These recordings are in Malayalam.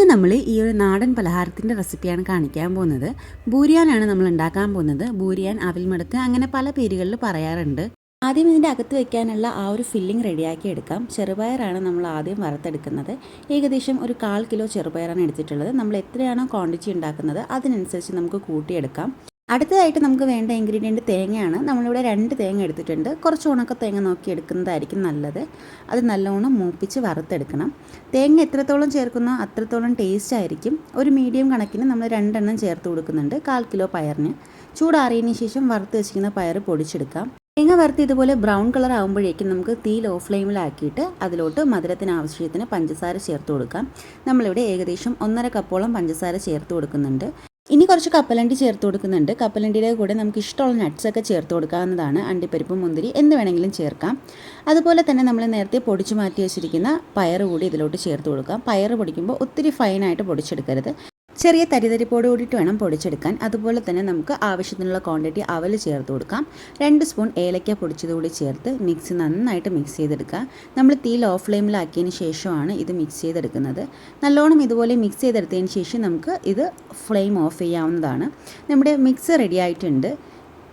ഇന്ന് നമ്മൾ ഈ ഒരു നാടൻ പലഹാരത്തിന്റെ റെസിപ്പിയാണ് കാണിക്കാൻ പോകുന്നത്. ബൂരിയാനാണ് നമ്മൾ ഉണ്ടാക്കാൻ പോകുന്നത്. ബൂരിയാൻ അവിൽമടക്ക് അങ്ങനെ പല പേരുകളിൽ പറയാറുണ്ട്. ആദ്യം ഇതിന്റെ അകത്ത് വെക്കാനുള്ള ആ ഒരു ഫില്ലിംഗ് റെഡിയാക്കി എടുക്കാം. ചെറുപയറാണ് നമ്മൾ ആദ്യം വറുത്തെടുക്കുന്നത്. ഏകദേശം ഒരു കാൽ കിലോ ചെറുപയറാണ് എടുത്തിട്ടുള്ളത്. നമ്മൾ എത്രയാണോ ക്വാണ്ടിറ്റി ഉണ്ടാക്കുന്നത് അതിനനുസരിച്ച് നമുക്ക് കൂട്ടിയെടുക്കാം. അടുത്തതായിട്ട് നമുക്ക് വേണ്ട ഇൻഗ്രീഡിയന്റ് തേങ്ങയാണ്. നമ്മളിവിടെ രണ്ട് തേങ്ങ എടുത്തിട്ടുണ്ട്. കുറച്ച് ഉണക്ക തേങ്ങ നോക്കി എടുക്കുന്നതായിരിക്കും നല്ലത്. അത് നല്ലോണം മൂപ്പിച്ച് വറുത്തെടുക്കണം. തേങ്ങ എത്രത്തോളം ചേർക്കുന്നോ അത്രത്തോളം ടേസ്റ്റ് ആയിരിക്കും. ഒരു മീഡിയം കണക്കിന് നമ്മൾ രണ്ടെണ്ണം ചേർത്ത് കൊടുക്കുന്നുണ്ട്. കാൽ കിലോ പയറിന്. ചൂടാറിയതിന് ശേഷം വറുത്ത് വെച്ചിരിക്കുന്ന പയർ പൊടിച്ചെടുക്കാം. തേങ്ങ വറുത്ത് ഇതുപോലെ ബ്രൗൺ കളർ ആകുമ്പോഴേക്കും നമുക്ക് തീ ലോ ഫ്ലെയിമിലാക്കിയിട്ട് അതിലോട്ട് മധുരത്തിന് ആവശ്യത്തിന് പഞ്ചസാര ചേർത്ത് കൊടുക്കാം. നമ്മളിവിടെ ഏകദേശം ഒന്നര കപ്പോളം പഞ്ചസാര ചേർത്ത് കൊടുക്കുന്നുണ്ട്. ഇനി കുറച്ച് കപ്പലണ്ടി ചേർത്ത് കൊടുക്കുന്നുണ്ട്. കപ്പലണ്ടിയുടെ കൂടെ നമുക്ക് ഇഷ്ടമുള്ള നട്ട്സൊക്കെ ചേർത്ത് കൊടുക്കാവുന്നതാണ്. അണ്ടിപ്പരിപ്പ് മുന്തിരി എന്ത് വേണമെങ്കിലും ചേർക്കാം. അതുപോലെ തന്നെ നമ്മൾ നേരത്തെ പൊടിച്ചു മാറ്റി വെച്ചിരിക്കുന്ന പയർ കൂടി ഇതിലോട്ട് ചേർത്ത് കൊടുക്കാം. പയർ പൊടിക്കുമ്പോൾ ഒത്തിരി ഫൈനായിട്ട് പൊടിച്ചെടുക്കരുത്. ചെറിയ തരിതരിപ്പോട് കൂടിയിട്ട് വേണം പൊടിച്ചെടുക്കാൻ. അതുപോലെ തന്നെ നമുക്ക് ആവശ്യത്തിനുള്ള ക്വാണ്ടിറ്റി അവൽ ചേർത്ത് കൊടുക്കാം. രണ്ട് സ്പൂൺ ഏലക്ക പൊടിച്ചത് കൂടി ചേർത്ത് മിക്സ് നന്നായിട്ട് മിക്സ് ചെയ്തെടുക്കുക. നമ്മൾ തീ ലോ ഫ്ലെയിമിലാക്കിയതിന് ശേഷമാണ് ഇത് മിക്സ് ചെയ്തെടുക്കുന്നത്. നല്ലോണം ഇതുപോലെ മിക്സ് ചെയ്തെടുത്തതിന് ശേഷം നമുക്ക് ഇത് ഫ്ലെയിം ഓഫ് ചെയ്യാവുന്നതാണ്. നമ്മുടെ മിക്സ് റെഡി ആയിട്ടുണ്ട്.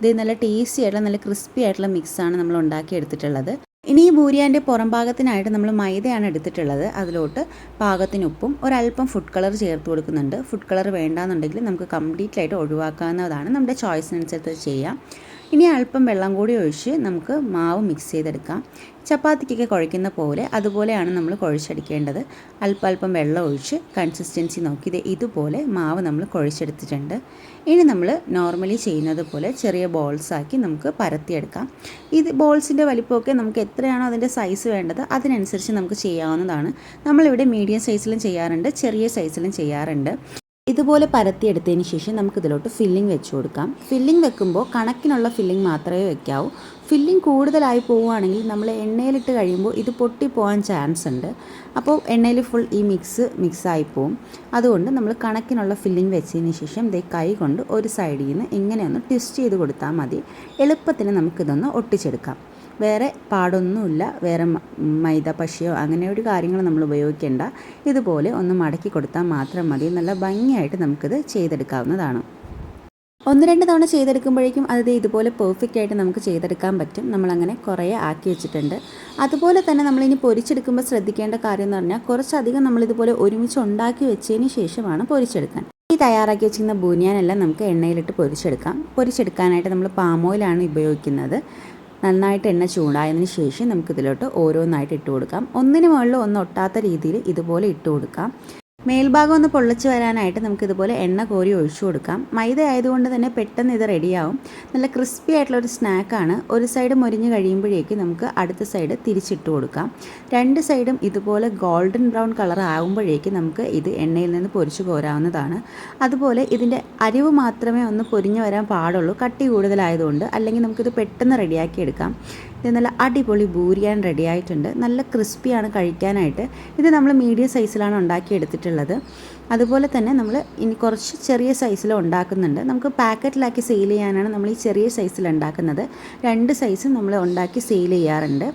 ഇത് നല്ല ടേസ്റ്റി ആയിട്ടുള്ള നല്ല ക്രിസ്പി ആയിട്ടുള്ള മിക്സാണ് നമ്മൾ ഉണ്ടാക്കി എടുത്തിട്ടുള്ളത് ഇനി ഈ ബൂരിയാന്റെ പുറം ഭാഗത്തിനായിട്ട് നമ്മൾ മൈദയാണ് എടുത്തിട്ടുള്ളത്. അതിലോട്ട് പാകത്തിനുപ്പും ഒരല്പം ഫുഡ് കളർ ചേർത്ത് കൊടുക്കുന്നുണ്ട്. ഫുഡ് കളർ വേണ്ടാന്നുണ്ടെങ്കിൽ നമുക്ക് കംപ്ലീറ്റ് ആയിട്ട് ഒഴിവാക്കാവുന്നതാണ്. നമ്മുടെ ചോയ്സിനനുസരിച്ച് ചെയ്യാം. ഇനി അല്പം വെള്ളം കൂടി ഒഴിച്ച് നമുക്ക് മാവ് മിക്സ് ചെയ്തെടുക്കാം. ചപ്പാത്തിക്കൊക്കെ കുഴയ്ക്കുന്ന പോലെ അതുപോലെയാണ് നമ്മൾ കുഴച്ചെടുക്കേണ്ടത്. അല്പം വെള്ളം ഒഴിച്ച് കൺസിസ്റ്റൻസി നോക്കി. ഇത് ഇതുപോലെ മാവ് നമ്മൾ കുഴച്ചെടുത്തിട്ടുണ്ട്. ഇനി നമ്മൾ നോർമലി ചെയ്യുന്നത് പോലെ ചെറിയ ബോൾസാക്കി നമുക്ക് പരത്തിയെടുക്കാം. ഇത് ബോൾസിന്റെ വലിപ്പമൊക്കെ നമുക്ക് എത്രയാണോ അതിന്റെ സൈസ് വേണ്ടത് അതിനനുസരിച്ച് നമുക്ക് ചെയ്യാവുന്നതാണ്. നമ്മളിവിടെ മീഡിയം സൈസിലും ചെയ്യാറുണ്ട് ചെറിയ സൈസിലും ചെയ്യാറുണ്ട്. ഇതുപോലെ പരത്തിയെടുത്തതിന് ശേഷം നമുക്കിതിലോട്ട് ഫില്ലിംഗ് വെച്ച് കൊടുക്കാം. ഫില്ലിംഗ് വെക്കുമ്പോൾ കണക്കിനുള്ള ഫില്ലിംഗ് മാത്രമേ വെക്കാവൂ. ഫില്ലിംഗ് കൂടുതലായി പോവുകയാണെങ്കിൽ നമ്മൾ എണ്ണയിലിട്ട് കഴിയുമ്പോൾ ഇത് പൊട്ടിപ്പോകാൻ ചാൻസ് ഉണ്ട്. അപ്പോൾ എണ്ണയിൽ ഫുൾ ഈ മിക്സ് മിക്സായി പോവും അതുകൊണ്ട് നമ്മൾ കണക്കിനുള്ള ഫില്ലിംഗ് വെച്ചതിന് ശേഷം ദേ കൈ കൊണ്ട് ഒരു സൈഡിൽ നിന്ന് ഇങ്ങനെ ഒന്ന് ട്വിസ്റ്റ് ചെയ്ത് കൊടുത്താൽ മതി. എളുപ്പത്തിന് നമുക്കിതൊന്ന് ഒട്ടിച്ചെടുക്കാം. വേറെ പാടൊന്നുമില്ല. വേറെ മൈദ പശയോ അങ്ങനെ ഒരു കാര്യങ്ങൾ നമ്മൾ ഉപയോഗിക്കേണ്ട. ഇതുപോലെ ഒന്ന് മടക്കി കൊടുത്താൽ മാത്രം മതി. നല്ല ഭംഗിയായിട്ട് നമുക്കിത് ചെയ്തെടുക്കാവുന്നതാണ്. ഒന്ന് രണ്ട് തവണ ചെയ്തെടുക്കുമ്പോഴേക്കും അത് ഇതുപോലെ പെർഫെക്റ്റ് ആയിട്ട് നമുക്ക് ചെയ്തെടുക്കാൻ പറ്റും. നമ്മളങ്ങനെ കുറേ ആക്കി വെച്ചിട്ടുണ്ട്. അതുപോലെ തന്നെ നമ്മളിനി പൊരിച്ചെടുക്കുമ്പോൾ ശ്രദ്ധിക്കേണ്ട കാര്യം എന്ന് പറഞ്ഞാൽ കുറച്ചധികം നമ്മളിതുപോലെ ഒരുമിച്ച് ഉണ്ടാക്കി വെച്ചതിന് ശേഷമാണ് പൊരിച്ചെടുക്കാൻ. ഈ തയ്യാറാക്കി വെച്ചിരുന്ന ബൂനിയാനെല്ലാം നമുക്ക് എണ്ണയിലിട്ട് പൊരിച്ചെടുക്കാം. പൊരിച്ചെടുക്കാനായിട്ട് നമ്മൾ പാം ഓയിലാണ് ഉപയോഗിക്കുന്നത്. നന്നായിട്ട് എണ്ണ ചൂടായതിന് ശേഷം നമുക്കിതിലോട്ട് ഓരോന്നായിട്ട് ഇട്ട് കൊടുക്കാം. ഒന്നിന് മുകളിൽ ഒന്ന് ഒട്ടാത്ത രീതിയിൽ ഇതുപോലെ ഇട്ട് കൊടുക്കാം. മേൽഭാഗം ഒന്ന് പൊള്ളിച്ച് വരാനായിട്ട് നമുക്കിതുപോലെ എണ്ണ കോരി ഒഴിച്ചു കൊടുക്കാം. മൈദ ആയതുകൊണ്ട് തന്നെ പെട്ടെന്ന് ഇത് റെഡിയാവും. നല്ല ക്രിസ്പി ആയിട്ടുള്ള ഒരു സ്നാക്കാണ് ഒരു സൈഡ് മൊരിഞ്ഞ് കഴിയുമ്പോഴേക്ക് നമുക്ക് അടുത്ത സൈഡ് തിരിച്ചിട്ട് കൊടുക്കാം. രണ്ട് സൈഡും ഇതുപോലെ ഗോൾഡൻ ബ്രൗൺ കളർ ആകുമ്പോഴേക്ക് നമുക്ക് ഇത് എണ്ണയിൽ നിന്ന് പൊരിച്ചു കോരാവുന്നതാണ്. അതുപോലെ ഇതിന്റെ അരിവ് മാത്രമേ ഒന്ന് പൊരിഞ്ഞു വരാൻ പാടുള്ളൂ. കട്ടി കൂടുതലായതുകൊണ്ട് അല്ലെങ്കിൽ നമുക്കിത് പെട്ടെന്ന് റെഡിയാക്കി എടുക്കാം. ഇത് നല്ല അടിപൊളി ബൂരിയാൻ റെഡി ആയിട്ടുണ്ട്. നല്ല ക്രിസ്പിയാണ് കഴിക്കാനായിട്ട്. ഇത് നമ്മൾ മീഡിയം സൈസിലാണ് ഉണ്ടാക്കി എടുത്തിട്ടുള്ളത് അതുപോലെ തന്നെ നമ്മൾ ഇനി കുറച്ച് ചെറിയ സൈസിൽ ഉണ്ടാക്കുന്നുണ്ട്. നമുക്ക് പാക്കറ്റിലാക്കി സെയിൽ ചെയ്യാനാണ് നമ്മൾ ഈ ചെറിയ സൈസിൽ ഉണ്ടാക്കുന്നത്. രണ്ട് സൈസും നമ്മൾ ഉണ്ടാക്കി സെയിൽ ചെയ്യാറുണ്ട്.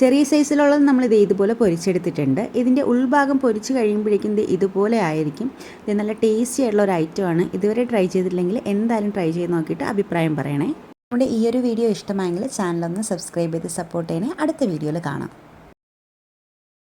ചെറിയ സൈസിലുള്ളത് നമ്മൾ ഇത് ഇതുപോലെ പൊരിച്ചെടുത്തിട്ടുണ്ട്. ഇതിന്റെ ഉൾഭാഗം പൊരിച്ച് കഴിയുമ്പോഴേക്കും ഇത് ഇതുപോലെ ആയിരിക്കും. ഇത് നല്ല ടേസ്റ്റി ആയിട്ടുള്ള ഒരു ഐറ്റമാണ് ഇതുവരെ ട്രൈ ചെയ്തിട്ടില്ലെങ്കിൽ എന്തായാലും ട്രൈ ചെയ്ത് നോക്കിയിട്ട് അഭിപ്രായം പറയണേ. നമ്മുടെ ഈ ഒരു വീഡിയോ ഇഷ്ടമായെങ്കിൽ ചാനലൊന്ന് സബ്സ്ക്രൈബ് ചെയ്ത് സപ്പോർട്ട് ചെയ്യണേ. അടുത്ത വീഡിയോയിൽ കാണാം.